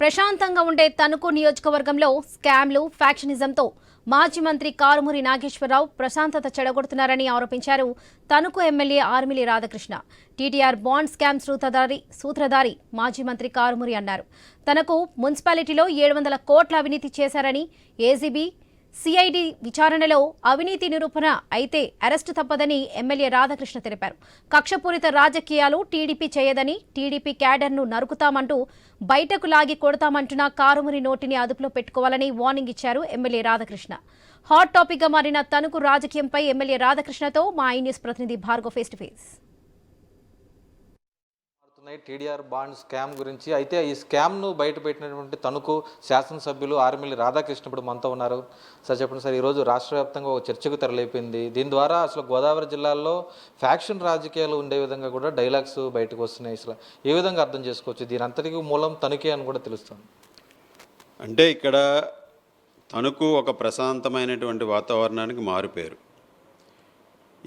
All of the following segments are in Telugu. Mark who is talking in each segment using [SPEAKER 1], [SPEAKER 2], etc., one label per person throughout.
[SPEAKER 1] ప్రశాంతంగా ఉండే తణుకు నియోజకవర్గంలో స్కామ్లు ఫ్యాక్షనిజంతో మాజీ మంత్రి కారుమూరి నాగేశ్వరరావు ప్రశాంతత చెడగొడుతున్నారని ఆరోపించారు Tanuku MLA Arimilli Radhakrishna. TDR bond scam సూత్రధారి సూత్రధారి మాజీ మంత్రి కారుమూరి అన్నారు. తనకు మున్సిపాలిటీలో ఏడు వందల కోట్ల అవినీతి చేశారని ఏజీబీ సిఐడి విచారణలో అవినీతి నిరూపణ అయితే అరెస్టు తప్పదని ఎమ్మెల్యే రాధాకృష్ణ తెలిపారు. కక్షపూరిత రాజకీయాలు టీడీపీ చేయదని టీడీపీ క్యాడర్ను నరుకుతామంటూ బయటకు లాగి కొడతామంటున్న కారుమురి నోటిని అదుపులో పెట్టుకోవాలని వార్నింగ్ ఇచ్చారు ఎమ్మెల్యే రాధాకృష్ణ. హాట్ టాపిక్గా మారిన తణుకు రాజకీయంపై ఎమ్మెల్యే రాధాకృష్ణతో మా ఐ న్యూస్ ప్రతినిధి భార్గో ఫేస్ టు ఫేస్.
[SPEAKER 2] ఉన్నాయి. టీడీఆర్ బాండ్ స్కామ్ గురించి అయితే ఈ స్కామ్ను బయటపెట్టినటువంటి తణుకు శాసనసభ్యులు ఆర్మిల్లి రాధాకృష్ణ ఇప్పుడు మనతో ఉన్నారు. సార్ చెప్పండి సార్ ఈరోజు రాష్ట్ర వ్యాప్తంగా ఒక చర్చకు తెరలేపింది. దీని ద్వారా అసలు గోదావరి జిల్లాలో ఫ్యాక్షన్ రాజకీయాలు ఉండే విధంగా కూడా డైలాగ్స్ బయటకు వస్తున్నాయి. అసలు ఏ విధంగా అర్థం చేసుకోవచ్చు? దీని అంతటికి మూలం తణుకే అని కూడా తెలుస్తుంది.
[SPEAKER 3] అంటే ఇక్కడ తణుకు ఒక ప్రశాంతమైనటువంటి వాతావరణానికి మారుపేరు.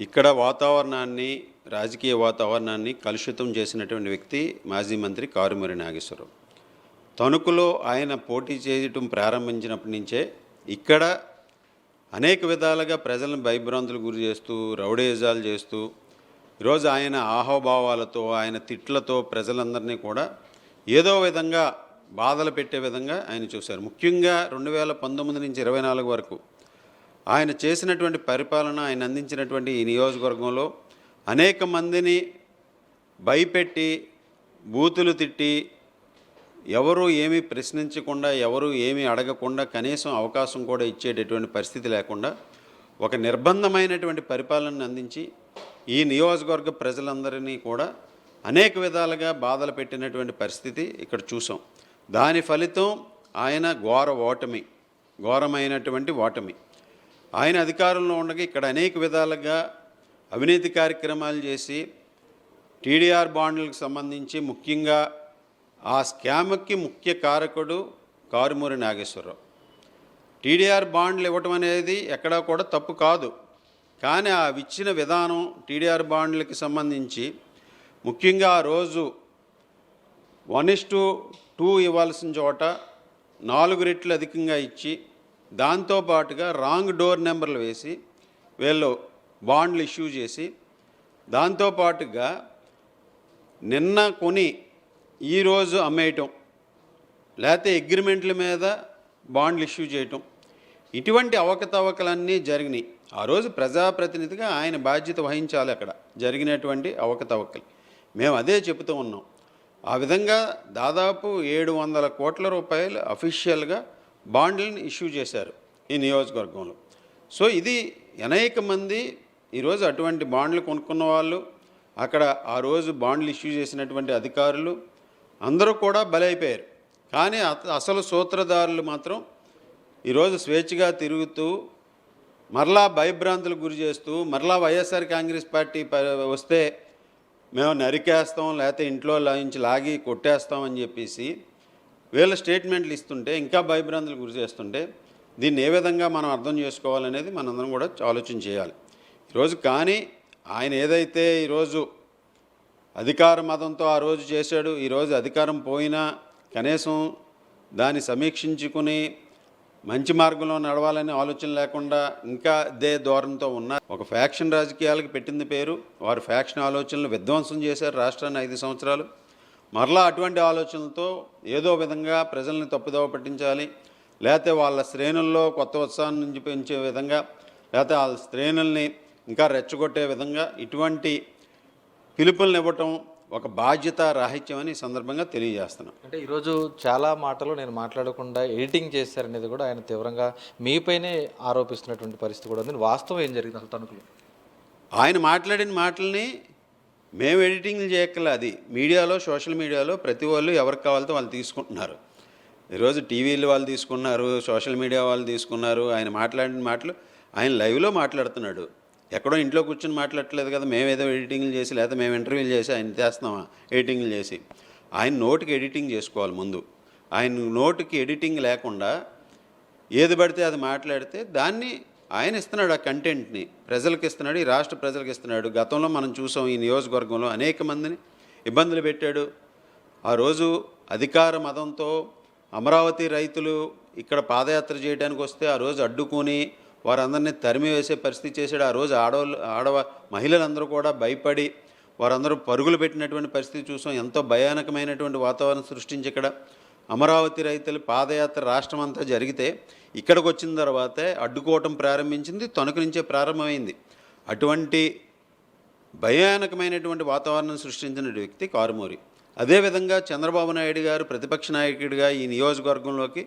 [SPEAKER 3] ఇక్కడ వాతావరణాన్ని రాజకీయ వాతావరణాన్ని కలుషితం చేసినటువంటి వ్యక్తి మాజీ మంత్రి కారుమూరి నాగేశ్వరరావు. తణుకులో ఆయన పోటీ చేయటం ప్రారంభించినప్పటి నుంచే ఇక్కడ అనేక విధాలుగా ప్రజలను భయభ్రాంతులు గురి చేస్తూ రౌడేజాలు చేస్తూ ఈరోజు ఆయన ఆహోభావాలతో ఆయన తిట్లతో ప్రజలందరినీ కూడా ఏదో విధంగా బాధలు పెట్టే విధంగా ఆయన చూశారు. ముఖ్యంగా రెండు వేల పంతొమ్మిది నుంచి ఇరవై నాలుగు వరకు ఆయన చేసినటువంటి పరిపాలన ఆయన అందించినటువంటి ఈ నియోజకవర్గంలో అనేక మందిని భయపెట్టి బూతులు తిట్టి ఎవరు ఏమీ ప్రశ్నించకుండా ఎవరు ఏమీ అడగకుండా కనీసం అవకాశం కూడా ఇచ్చేటటువంటి పరిస్థితి లేకుండా ఒక నిర్బంధమైనటువంటి పరిపాలనను అందించి ఈ నియోజకవర్గ ప్రజలందరినీ కూడా అనేక విధాలుగా బాధలు పెట్టినటువంటి పరిస్థితి ఇక్కడ చూసాం. దాని ఫలితం ఆయన ఘోర ఓటమి ఘోరమైనటువంటి ఓటమి. ఆయన అధికారంలో ఉండగా ఇక్కడ అనేక విధాలుగా అవినీతి కార్యక్రమాలు చేసి టీడీఆర్ బాండ్లకు సంబంధించి ముఖ్యంగా ఆ స్కామ్కి ముఖ్య కారకుడు కారుమూరి నాగేశ్వరరావు. టీడీఆర్ బాండ్లు ఇవ్వటం అనేది ఎక్కడా కూడా తప్పు కాదు. కానీ ఆ ఇచ్చిన విధానం టీడీఆర్ బాండ్లకి సంబంధించి ముఖ్యంగా ఆ రోజు వన్ ఇస్ టు టూ ఇవ్వాల్సిన చోట నాలుగు రెట్లు అధికంగా ఇచ్చి దాంతోపాటుగా రాంగ్ డోర్ నెంబర్లు వేసి వీళ్ళు బాండ్లు ఇష్యూ చేసి దాంతోపాటుగా నిన్న కొని ఈరోజు అమ్మేయటం లేకపోతే అగ్రిమెంట్ల మీద బాండ్లు ఇష్యూ చేయటం ఇటువంటి అవకతవకలన్నీ జరిగినాయి. ఆ రోజు ప్రజాప్రతినిధిగా ఆయన బాధ్యత వహించాలి అక్కడ జరిగినటువంటి అవకతవకలు. మేము అదే చెబుతూ ఉన్నాం. ఆ విధంగా దాదాపు ఏడు వందల కోట్ల రూపాయలు అఫీషియల్గా బాండ్లను ఇష్యూ చేశారు ఈ నియోజకవర్గంలో. సో ఇది అనేక మంది ఈరోజు అటువంటి బాండ్లు కొనుక్కున్న వాళ్ళు అక్కడ ఆ రోజు బాండ్లు ఇష్యూ చేసినటువంటి అధికారులు అందరూ కూడా బలైపోయారు. కానీ అసలు సూత్రధారులు మాత్రం ఈరోజు స్వేచ్ఛగా తిరుగుతూ మరలా భయభ్రాంతులకు గురి చేస్తూ మరలా వైఎస్ఆర్ కాంగ్రెస్ పార్టీ ప- వస్తే మేము నరికేస్తాం లేకపోతే ఇంట్లో నుంచి లాగి కొట్టేస్తాం అని చెప్పేసి వీళ్ళ స్టేట్మెంట్లు ఇస్తుంటే ఇంకా భయభ్రాంతులకు గురి చేస్తుంటే దీన్ని ఏ విధంగా మనం అర్థం చేసుకోవాలనేది మనందరం కూడా ఆలోచన చేయాలి. ఈరోజు కానీ ఆయన ఏదైతే ఈరోజు అధికార మతంతో ఆ రోజు చేశాడు ఈరోజు అధికారం పోయినా కనీసం దాన్ని సమీక్షించుకుని మంచి మార్గంలో నడవాలనే ఆలోచన లేకుండా ఇంకా అదే ధోరణితో ఉన్నారు ఒక ఫ్యాక్షన్ రాజకీయాలకు పెట్టింది పేరు. వారు ఫ్యాక్షన్ ఆలోచనలు విధ్వంసం చేశారు రాష్ట్రాన్ని ఐదు సంవత్సరాలు. మరలా అటువంటి ఆలోచనలతో ఏదో విధంగా ప్రజల్ని తప్పుదోవ పట్టించాలి. లేకపోతే వాళ్ళ శ్రేణుల్లో కొత్త ఉత్సాహాన్ని నుంచి పెంచే విధంగా లేకపోతే వాళ్ళ శ్రేణుల్ని ఇంకా రెచ్చగొట్టే విధంగా ఇటువంటి పిలుపులను ఇవ్వటం ఒక బాధ్యత రాహిత్యం అని సందర్భంగా తెలియజేస్తున్నాం.
[SPEAKER 2] అంటే ఈరోజు చాలా మాటలు నేను మాట్లాడకుండా ఎడిటింగ్ చేశారనేది కూడా ఆయన తీవ్రంగా మీపైనే ఆరోపిస్తున్నటువంటి పరిస్థితి కూడా ఉంది. వాస్తవం ఏం జరిగింది అసలు తణుకులో?
[SPEAKER 3] ఆయన మాట్లాడిన మాటల్ని మేము ఎడిటింగ్లు చేయక్కల అది మీడియాలో సోషల్ మీడియాలో ప్రతి వాళ్ళు ఎవరికి కావాలితో వాళ్ళు తీసుకుంటున్నారు. ఈరోజు టీవీలు వాళ్ళు తీసుకున్నారు సోషల్ మీడియా వాళ్ళు తీసుకున్నారు. ఆయన మాట్లాడిన మాటలు ఆయన లైవ్లో మాట్లాడుతున్నాడు. ఎక్కడో ఇంట్లో కూర్చొని మాట్లాడట్లేదు కదా మేము ఏదో ఎడిటింగ్లు చేసి లేదా మేము ఇంటర్వ్యూలు చేసి ఆయన చేస్తున్నామా ఎడిటింగ్లు చేసి. ఆయన నోటికి ఎడిటింగ్ చేసుకోవాలి ముందు. ఆయన నోటికి ఎడిటింగ్ లేకుండా ఏది పడితే అది మాట్లాడితే దాన్ని ఆయన ఇస్తున్నాడు ఆ కంటెంట్ని. ప్రజలకు ఇస్తున్నాడు ఈ రాష్ట్ర ప్రజలకు ఇస్తున్నాడు. గతంలో మనం చూసాం ఈ నియోజకవర్గంలో అనేక మందిని ఇబ్బందులు పెట్టాడు. ఆ రోజు అధికార మతంతో అమరావతి రైతులు ఇక్కడ పాదయాత్ర చేయడానికి వస్తే ఆ రోజు అడ్డుకొని వారందరినీ తరిమి వేసే పరిస్థితి చేశాడు. ఆ రోజు ఆడవాళ్ళు ఆడవ మహిళలందరూ కూడా భయపడి వారందరూ పరుగులు పెట్టినటువంటి పరిస్థితి చూసాం. ఎంతో భయానకమైనటువంటి వాతావరణం సృష్టించి ఇక్కడ అమరావతి రైతులు పాదయాత్ర రాష్ట్రం అంతా జరిగితే ఇక్కడికి వచ్చిన తర్వాతే అడ్డుకోవటం ప్రారంభించింది. తణుకు నుంచే ప్రారంభమైంది. అటువంటి భయానకమైనటువంటి వాతావరణం సృష్టించిన వ్యక్తి కారుమూరి. అదేవిధంగా చంద్రబాబు నాయుడు గారు ప్రతిపక్ష నాయకుడిగా ఈ నియోజకవర్గంలోకి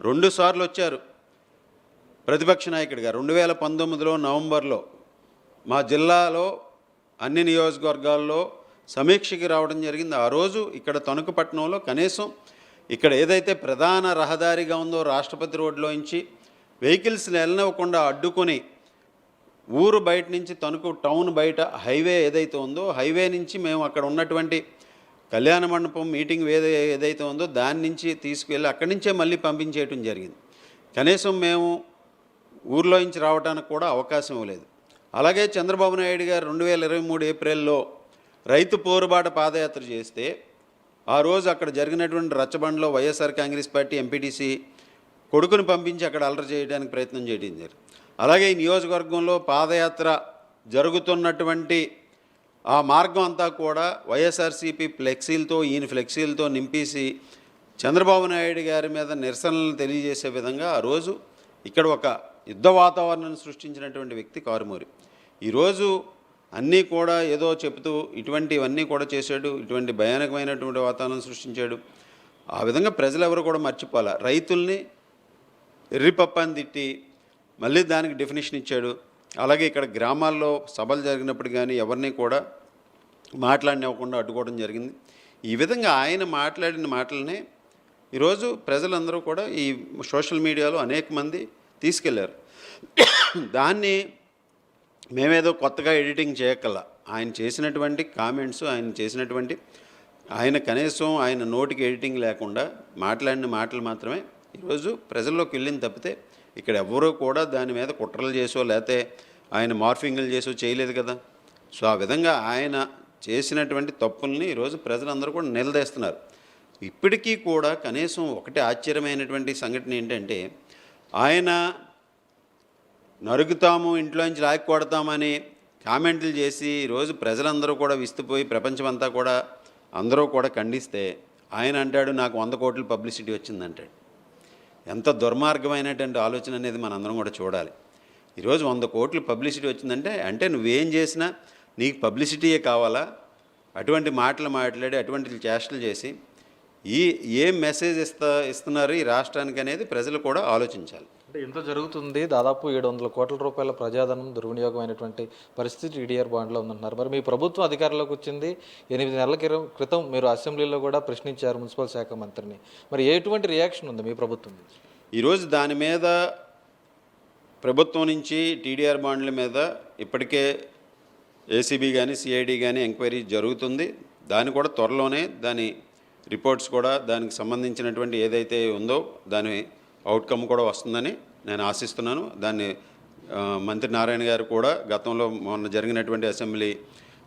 [SPEAKER 3] రెండుసార్లు వచ్చారు. ప్రతిపక్ష నాయకుడిగా రెండు వేల పంతొమ్మిదిలో నవంబర్లో మా జిల్లాలో అన్ని నియోజకవర్గాల్లో సమీక్షకి రావడం జరిగింది. ఆ రోజు ఇక్కడ తణుకుపట్నంలో కనీసం ఇక్కడ ఏదైతే ప్రధాన రహదారిగా ఉందో రాష్ట్రపతి రోడ్లోంచి వెహికల్స్ వెళ్ళనివ్వకుండా అడ్డుకొని ఊరు బయట నుంచి తణుకు టౌన్ బయట హైవే ఏదైతే ఉందో హైవే నుంచి మేము అక్కడ ఉన్నటువంటి కళ్యాణ మండపం మీటింగ్ ఏది ఏదైతే ఉందో దాని నుంచి తీసుకువెళ్ళి అక్కడి నుంచే మళ్ళీ పంపించేయటం జరిగింది. కనీసం మేము ఊర్లో నుంచి రావడానికి కూడా అవకాశం ఇవ్వలేదు అలాగే చంద్రబాబు నాయుడు గారు రెండు వేల ఇరవై మూడు ఏప్రిల్లో రైతు పోరుబాట పాదయాత్ర చేస్తే ఆ రోజు అక్కడ జరిగినటువంటి రచ్చబండలో వైఎస్ఆర్ కాంగ్రెస్ పార్టీ ఎంపీటీసీ కొడుకుని పంపించి అక్కడ అలర చేయడానికి ప్రయత్నం చేయడం జరిగింది. అలాగే ఈ నియోజకవర్గంలో పాదయాత్ర జరుగుతున్నటువంటి ఆ మార్గం అంతా కూడా వైఎస్ఆర్సీపీ ఫ్లెక్సీలతో ఈయన ఫ్లెక్సీలతో నింపేసి చంద్రబాబు నాయుడు గారి మీద నిరసనలను తెలియజేసే విధంగా ఆ రోజు ఇక్కడ ఒక యుద్ధ వాతావరణాన్ని సృష్టించినటువంటి వ్యక్తి కారుమూరి. ఈరోజు అన్నీ కూడా ఏదో చెబుతూ ఇటువంటివన్నీ కూడా చేశాడు ఇటువంటి భయానకమైనటువంటి వాతావరణం సృష్టించాడు. ఆ విధంగా ప్రజలు ఎవరు కూడా మర్చిపోలే రైతుల్ని ఎర్రిపప్పని తిట్టి మళ్ళీ దానికి డెఫినేషన్ ఇచ్చాడు. అలాగే ఇక్కడ గ్రామాల్లో సభలు జరిగినప్పుడు కానీ ఎవరిని కూడా మాట్లాడినివ్వకుండా అడ్డుకోవడం జరిగింది. ఈ విధంగా ఆయన మాట్లాడిన మాటలనే ఈరోజు ప్రజలందరూ కూడా ఈ సోషల్ మీడియాలో అనేక మంది తీసుకెళ్ళారు. దాన్ని మేమేదో కొత్తగా ఎడిటింగ్ చేయక్కల. ఆయన చేసినటువంటి కామెంట్స్ ఆయన చేసినటువంటి ఆయన కనీసం ఆయన నోటికి ఎడిటింగ్ లేకుండా మాట్లాడిన మాటలు మాత్రమే ఈరోజు ప్రజల్లోకి వెళ్ళింది తప్పితే ఇక్కడ ఎవరూ కూడా దాని మీద కుట్రలు చేసో లేకపోతే ఆయన మార్ఫింగ్లు చేసో చేయలేదు కదా. సో ఆ విధంగా ఆయన చేసినటువంటి తప్పుల్ని ఈరోజు ప్రజలందరూ కూడా నిలదీస్తున్నారు. ఇప్పటికీ కూడా కనీసం ఒకటి ఆశ్చర్యమైనటువంటి సంఘటన ఏంటంటే ఆయన నరుకుతాము ఇంట్లోంచి లాక్కి కొడతామని కామెంట్లు చేసి రోజు ప్రజలందరూ కూడా విస్తుపోయి ప్రపంచమంతా కూడా అందరూ కూడా ఖండిస్తే ఆయన అంటాడు నాకు వంద కోట్లు పబ్లిసిటీ వచ్చిందంటాడు. ఎంత దుర్మార్గమైనటువంటి ఆలోచన అనేది మనందరం కూడా చూడాలి. ఈరోజు వంద కోట్లు పబ్లిసిటీ వచ్చిందంటే అంటే నువ్వేం చేసినా నీకు పబ్లిసిటీయే కావాలా? అటువంటి మాటలు మాట్లాడి అటువంటి చేష్టలు చేసి ఈ ఏం మెసేజ్ ఇస్తా ఇస్తున్నారు ఈ రాష్ట్రానికి అనేది ప్రజలు కూడా ఆలోచించాలి.
[SPEAKER 2] అంటే ఇంత జరుగుతుంది దాదాపు ఏడు వందల కోట్ల రూపాయల ప్రజాధనం దుర్వినియోగమైనటువంటి పరిస్థితి టీడీఆర్ బాండ్లో ఉందంటున్నారు మరి మీ ప్రభుత్వం అధికారంలోకి వచ్చింది ఎనిమిది నెలల క్రితం క్రితం మీరు అసెంబ్లీలో కూడా ప్రశ్నించారు మున్సిపల్ శాఖ మంత్రిని. మరి ఎటువంటి రియాక్షన్ ఉంది మీ ప్రభుత్వం నుంచి?
[SPEAKER 3] ఈరోజు దాని మీద ప్రభుత్వం నుంచి టీడీఆర్ బాండ్ల మీద ఇప్పటికే ఏసీబీ కానీ సిఐడి కానీ ఎంక్వైరీ జరుగుతుంది. దాని కూడా త్వరలోనే దాని రిపోర్ట్స్ కూడా దానికి సంబంధించినటువంటి ఏదైతే ఉందో దాని అవుట్కమ్ కూడా వస్తుందని నేను ఆశిస్తున్నాను. దాన్ని మంత్రి నారాయణ గారు కూడా గతంలో మొన్న జరిగినటువంటి అసెంబ్లీ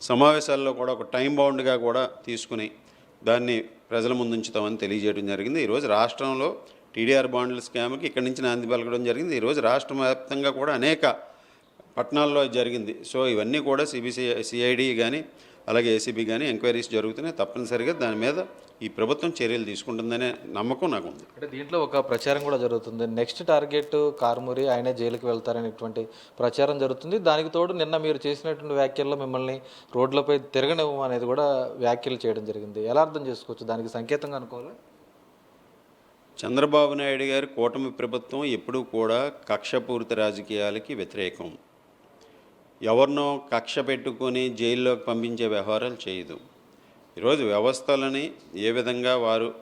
[SPEAKER 3] సమావేశాల్లో కూడా ఒక టైం బౌండ్గా కూడా తీసుకుని దాన్ని ప్రజల ముందుంచుతామని తెలియజేయడం జరిగింది. ఈరోజు రాష్ట్రంలో టీడీఆర్ బాండ్ల స్కామ్కి ఇక్కడి నుంచి నాంది పలకడం జరిగింది. ఈరోజు రాష్ట్ర వ్యాప్తంగా కూడా అనేక పట్టణాల్లో జరిగింది. సో ఇవన్నీ కూడా సిబిసి సిఐడి కానీ అలాగే ఏసీబీ కానీ ఎంక్వైరీస్ జరుగుతున్నాయి. తప్పనిసరిగా దాని మీద ఈ ప్రభుత్వం చర్యలు తీసుకుంటుందనే నమ్మకం నాకు ఉంది
[SPEAKER 2] అంటే దీంట్లో ఒక ప్రచారం కూడా జరుగుతుంది. నెక్స్ట్ టార్గెట్ కారుమూరి ఆయనే జైలుకి వెళ్తారనేటువంటి ప్రచారం జరుగుతుంది. దానికి తోడు నిన్న మీరు చేసినటువంటి వ్యాఖ్యల్లో మిమ్మల్ని రోడ్లపై తిరగనివ్వం అనేది కూడా వ్యాఖ్యలు చేయడం జరిగింది. ఎలా అర్థం చేసుకోవచ్చు? దానికి సంకేతంగా అనుకోవాలి?
[SPEAKER 3] చంద్రబాబు నాయుడు గారి కూటమి ప్రభుత్వం ఎప్పుడూ కూడా కక్షపూరిత రాజకీయాలకి వ్యతిరేకం. ఎవరినో కక్ష పెట్టుకొని జైల్లోకి పంపించే వ్యవహారాలు చేయదు. ఈరోజు వ్యవస్థలని ఏ విధంగా వారు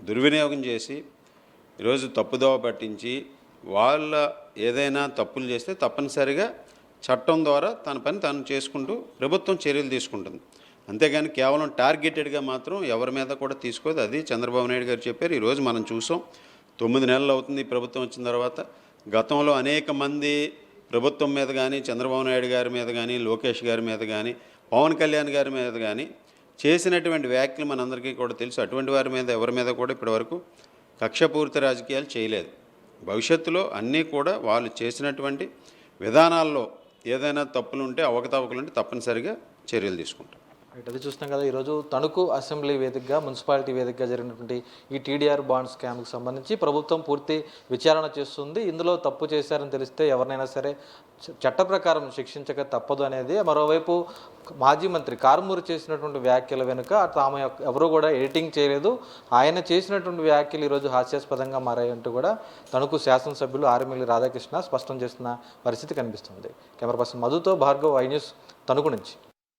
[SPEAKER 3] దుర్వినియోగం చేసి ఈరోజు తప్పుదోవ పట్టించి వాళ్ళ ఏదైనా తప్పులు చేస్తే తప్పనిసరిగా చట్టం ద్వారా తన పని తాను చేసుకుంటూ ప్రభుత్వం చర్యలు తీసుకుంటుంది. అంతేగాని కేవలం టార్గెటెడ్గా మాత్రం ఎవరి మీద కూడా తీసుకోదు. అది చంద్రబాబు నాయుడు గారు చెప్పారు. ఈరోజు మనం చూసాం. తొమ్మిది నెలలు అవుతుంది ప్రభుత్వం వచ్చిన తర్వాత. గతంలో అనేక మంది ప్రభుత్వం మీద కానీ చంద్రబాబు నాయుడు గారి మీద కానీ లోకేష్ గారి మీద కానీ పవన్ కళ్యాణ్ గారి మీద కానీ చేసినటువంటి వ్యాఖ్యలు మనందరికీ కూడా తెలుసు. అటువంటి వారి మీద ఎవరి మీద కూడా ఇప్పటివరకు కక్షపూరిత రాజకీయాలు చేయలేదు. భవిష్యత్తులో అన్నీ కూడా వాళ్ళు చేసినటువంటి విధానాల్లో ఏదైనా తప్పులు ఉంటే అవకతవకలు ఉంటే తప్పనిసరిగా చర్యలు తీసుకుంటాం
[SPEAKER 2] అది చూస్తున్నాం కదా. ఈరోజు తణుకు అసెంబ్లీ వేదికగా మున్సిపాలిటీ వేదికగా జరిగినటువంటి ఈ టీడీఆర్ బాండ్ స్కామ్కి సంబంధించి ప్రభుత్వం పూర్తి విచారణ చేస్తుంది. ఇందులో తప్పు చేశారని తెలిస్తే ఎవరినైనా సరే చట్ట ప్రకారం శిక్షించక తప్పదు అనేది. మరోవైపు మాజీ మంత్రి కారుమూరు చేసినటువంటి వ్యాఖ్యల వెనుక తాము యొక్క- ఎవరూ కూడా ఎడిటింగ్ చేయలేదు. ఆయన చేసినటువంటి వ్యాఖ్యలు ఈరోజు హాస్యాస్పదంగా మారాయంటూ కూడా తణుకు శాసనసభ్యులు ఆర్మిల్లి రాధాకృష్ణ స్పష్టం చేస్తున్న పరిస్థితి కనిపిస్తుంది. కెమెరా పర్సన్ మధుతో భార్గవ్ ఐ న్యూస్ తణుకు నుంచి.